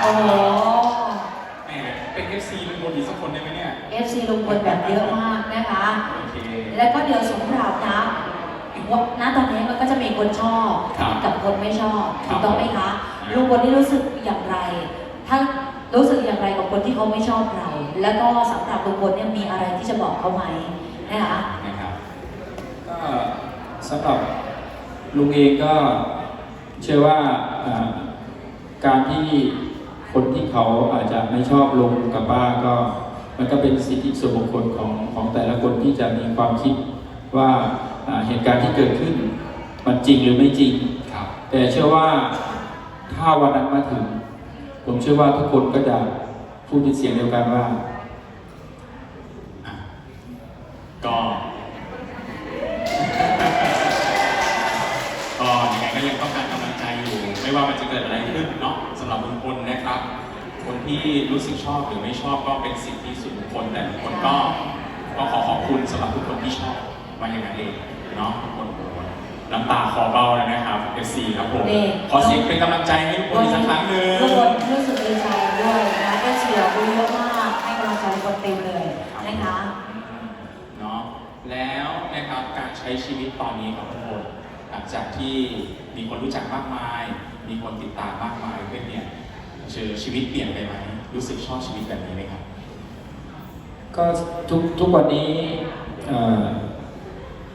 โอ้โห แหมเป็น FC ลุงพลอีกสักคนได้ไหมเนี่ย FC ลุงพลแบบเยอะมากนะคะ โอเค แล้วก็เดี๋ยวสงกรานต์นะว่าณตอนนี้มันก็จะมีคนชอบครับกับคนไม่ชอบครัถูบกต้องไหมคะครับ ลุงพลนี่รู้สึกอย่างไร ถ้ารู้สึกอย่างไรกับคนที่เขาไม่ชอบเรา แล้วก็สำหรับลุงพลเนี่ยมีอะไรที่จะบอกเขาไหมนะคะ นะครับก็สำหรับลุงเองก็เชื่อว่าอ่าการที่ คนที่เขาอาจจะไม่ชอบลุงกับป้าก็มันก็เป็นสิทธิส่วนบุคคลของของแต่ละคนที่จะมีความคิดว่าอ่าเหตุการณ์ที่เกิดขึ้น มันจริงหรือไม่จริงครับ แต่เชื่อว่าถ้าวันนั้นมาถึง ผมเชื่อว่าทุกคนก็จะพูดเป็นเสียงเดียวกันว่าอะก็ก็ยังไงก็ยังต้องการกำลังใจอยู่ ไม่ว่ามันจะเกิดอะไรขึ้นเนาะสำหรับลุงพลนะครับ คน ที่รู้สึกชอบหรือไม่ชอบก็เป็นสิทธิส่วนบุคคลแต่ทุกคนก็ก็ขอขอบคุณสำหรับทุกคนที่ชอบว่าอย่างนั้นเองเนาะทุกคนน้ำตาคอเบาแล้วนะครับ FC ครับผมนี่ ขอเสียงเป็นกำลังใจให้ทุกคนอีกสักครั้งหนึ่งลุงพลรู้สึกดีใจด้วยนะเอฟซีเราดูเยอะมากให้กำลังใจลุงพลเต็มเลยนะคะเนาะแล้วนะครับการใช้ชีวิตตอนนี้ของทุกคนหลังจากที่มีคนรู้จักมากมาย มีคนติดตามมากมายเพื่อนเนี่ย เจอชีวิตเปลี่ยนไปไหมรู้สึกชอบชีวิตแบบนี้ไหมครับ ก็ทุกทุกวันนี้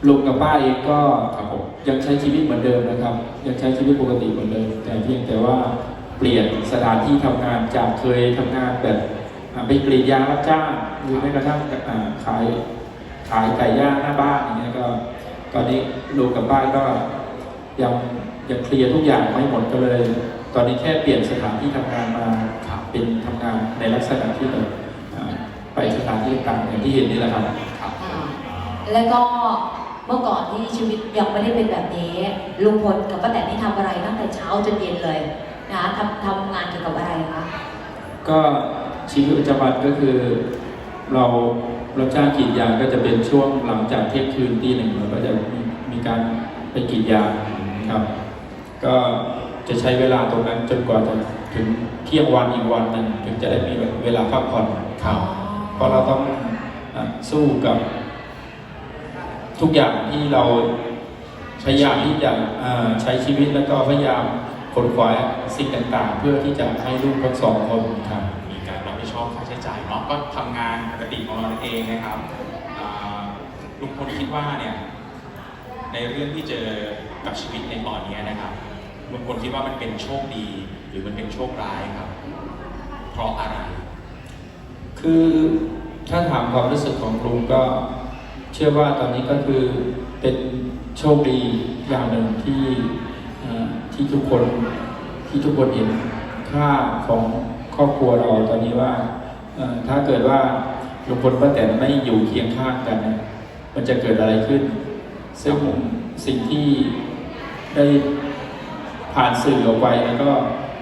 ลุงกับป้าเองก็ครับผมยังใช้ชีวิตเหมือนเดิมนะครับ ยังใช้ชีวิตปกติเหมือนเดิม แต่เพียงแต่ว่าเปลี่ยนสถานที่ทำงานจากเคยทำงานแบบไปกรีดยางรับจ้างหรือแม้กระทั่งขายขายไก่ย่างหน้าบ้านอย่างเงี้ยก็ ตอนนี้ลุงกับป้าก็ยังยังเคลียร์ทุกอย่างไม่หมดก็เลย ตอนนี้แค่เปลี่ยนสถานที่ทำงานมาครับเป็นทำงานในลักษณะที่แบบอ่าไปสถานที่ต่างๆอย่างที่เห็นนี่แหละครับครับค่ะแล้วก็เมื่อก่อนที่ชีวิตยังไม่ได้เป็นแบบนี้ลุงพลกับป้าแตนนี่ทำอะไรตั้งแต่เช้าจนเย็นเลยนะคะทำทำงานเกี่ยวกับอะไรคะก็ชีวิตประจำวันก็คือเรารับจ้างกรีดยางก็จะเป็นช่วงหลังจากเที่ยงคืนตีหนึ่งเราก็จะมีมีการไปกรีดยางครับ ก็ จะใช้เวลาตรงนั้นจนกว่าจะถึงเที่ยงวันอีกวันหนึ่งถึงจะได้มีเวลาพักผ่อนครับเพราะเราต้องอะสู้กับ ทุกอย่างที่เราพยายามที่จะอ่าใช้ชีวิตแล้วก็พยายามขนขวายสิ่งต่างๆ เพื่อที่จะให้ลูกทั้งสองคนครับมีการรับผิดชอบค่าใช้จ่ายเนาะก็ทำงานปกติของเราเองนะครับอ่าลุงพลคิดว่าเนี่ยในเรื่องที่เจอกับชีวิตในตอนนี้นะครับ ลุงพลคิดว่ามันเป็นโชคดี หรือมันเป็นโชคร้ายครับ เพราะอะไร คือถ้าถามความรู้สึกของลุงก็เชื่อว่าตอนนี้ก็คือเป็นโชคดีอย่างหนึ่งที่ที่ทุกคนที่ทุกคนเห็นค่าของครอบครัวเราตอนนี้ว่าถ้าเกิดว่าลุงพลป้าแตนไม่อยู่เคียงข้างกัน มันจะเกิดอะไรขึ้น ซึ่งสิ่งที่ได้ ผ่านสื่อออกไปแล้วก็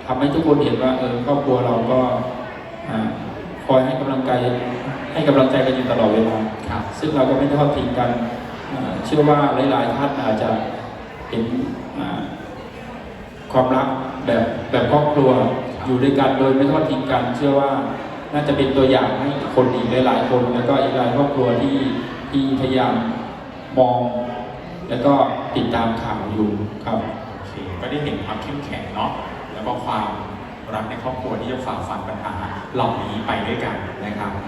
ทำให้ทุกคนเห็นว่าเออครอบครัวเราก็อ่าคอยให้กำลังใจให้กำลังใจกันอยู่ตลอดเวลาครับซึ่งเราก็ไม่ทอดทิ้งกันอ่าเชื่อว่าหลายๆท่านอาจจะเห็นอ่าความรักแบบแบบครอบครัวอยู่ด้วยกันโดยไม่ทอดทิ้งกัน เชื่อว่าน่าจะเป็นตัวอย่างให้คนอีกหลาย ๆ คนแล้วก็อีกหลายครอบครัวที่ที่พยายามมอง แล้วก็ติดตามข่าวอยู่ครับโอเค ก็ได้เห็นความเข้มแข็งเนาะแล้วก็ความรักในครอบครัวที่จะฝ่าฟันปัญหาเหล่านี้ไปด้วยกันนะครับ